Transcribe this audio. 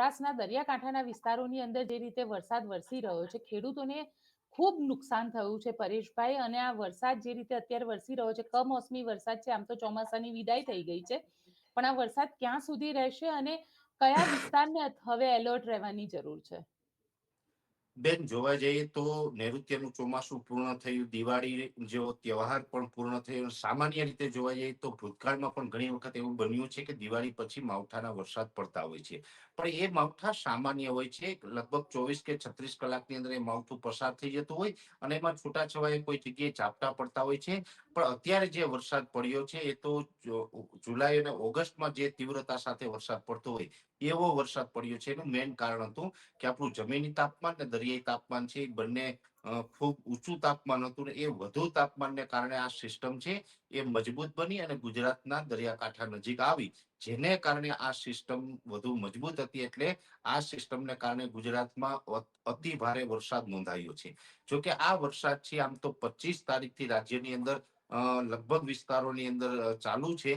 સૌરાષ્ટ્રના દરિયાકાંઠાના વિસ્તારોની અંદર જે રીતે વરસાદ વરસી રહ્યો છે, ખેડૂતોને ખૂબ નુકસાન થયું છે પરેશભાઈ અને આ વરસાદ જે રીતે અત્યારે વરસી રહ્યો છે, કમોસમી વરસાદ છે, આમ તો ચોમાસાની વિદાય થઈ ગઈ છે, પણ આ વરસાદ ક્યાં સુધી રહેશે અને કયા વિસ્તારને હવે એલર્ટ રહેવાની જરૂર છે? બેન, જોવા જઈએ તો નૈઋત્યનું ચોમાસું પૂર્ણ થયું, દિવાળી જેવો તહેવાર પણ પૂર્ણ થયો. સામાન્ય રીતે જોવા જઈએ તો ભૂતકાળમાં પણ ઘણી વખત એવું બન્યું છે કે દિવાળી પછી માવઠાના વરસાદ પડતા હોય છે. પણ એ માવઠા સામાન્ય હોય છે. લગભગ ચોવીસ કે છત્રીસ કલાકની અંદર એ માવઠું પસાર થઈ જતું હોય અને એમાં છૂટાછવાયા કોઈ જગ્યાએ ઝાપટા પડતા હોય છે. પણ અત્યારે જે વરસાદ પડ્યો છે એ તો જુલાઈ અને ઓગસ્ટમાં જે તીવ્રતા સાથે વરસાદ પડતો હોય એવો વરસાદ પડ્યો છે એનું મેઇન કારણ હતું કે આપણું જમીની તાપમાન ને દરિયાઈ તાપમાન છે, એ બંને ખૂબ ઊંચું તાપમાન હતું ને એ વધુ તાપમાનને કારણે આ સિસ્ટમ છે એ મજબૂત બની અને ગુજરાતના દરિયાકાંઠા નજીક આવી. જેને કારણે આ સિસ્ટમ વધુ મજબૂત હતી એટલે આ સિસ્ટમને કારણે ગુજરાતમાં અતિ ભારે વરસાદ નોંધાયો છે. જોકે આ વરસાદ છે આમ તો પચીસ તારીખથી રાજ્યની અંદર લગભગ વિસ્તારોની અંદર ચાલુ છે.